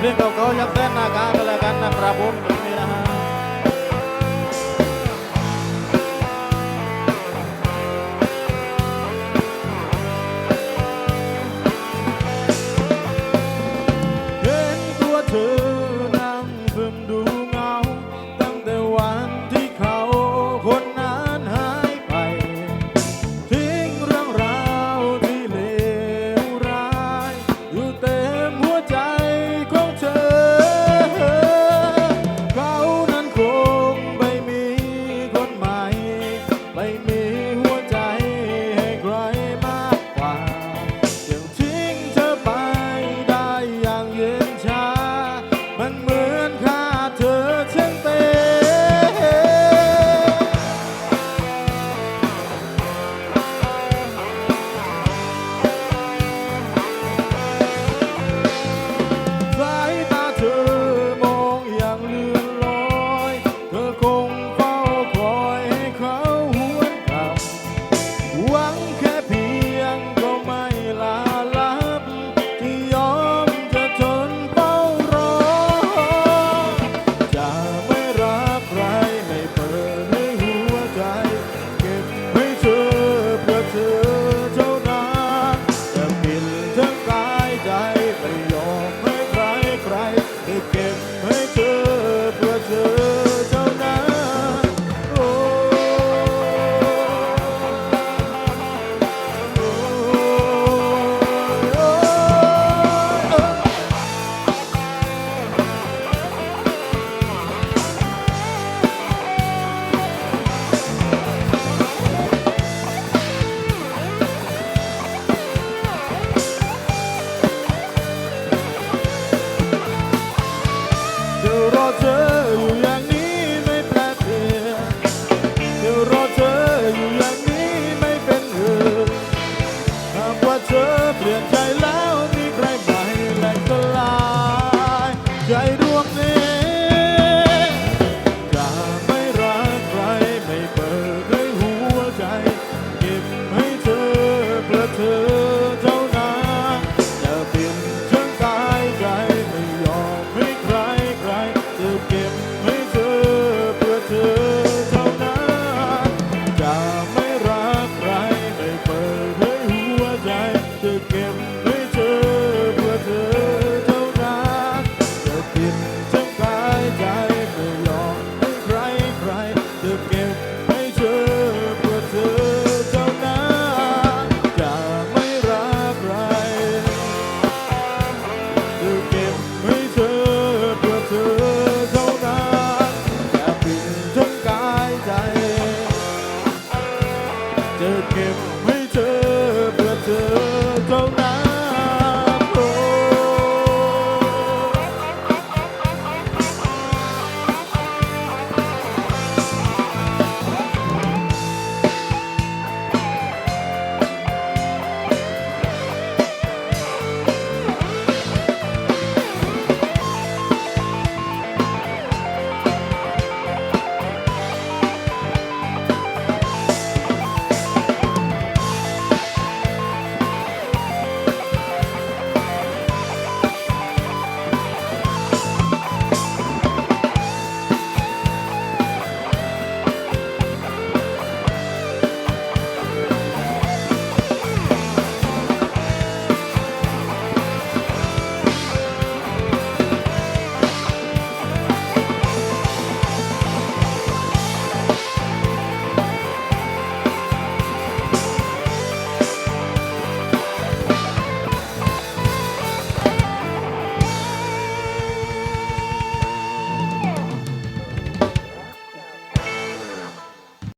เพลงเก่าๆยังเต้นนะกากันแล้วกันนะครับผม may เธออยู่อย่างนี้ไม่แปลเปลี่ยนรอเธออยู่อย่างนี้ไม่เป็นอื่นหากว่าเธอเปลี่ยนใจแล้วมีใครใหม่แลก็ลายใจดวงนี้ The give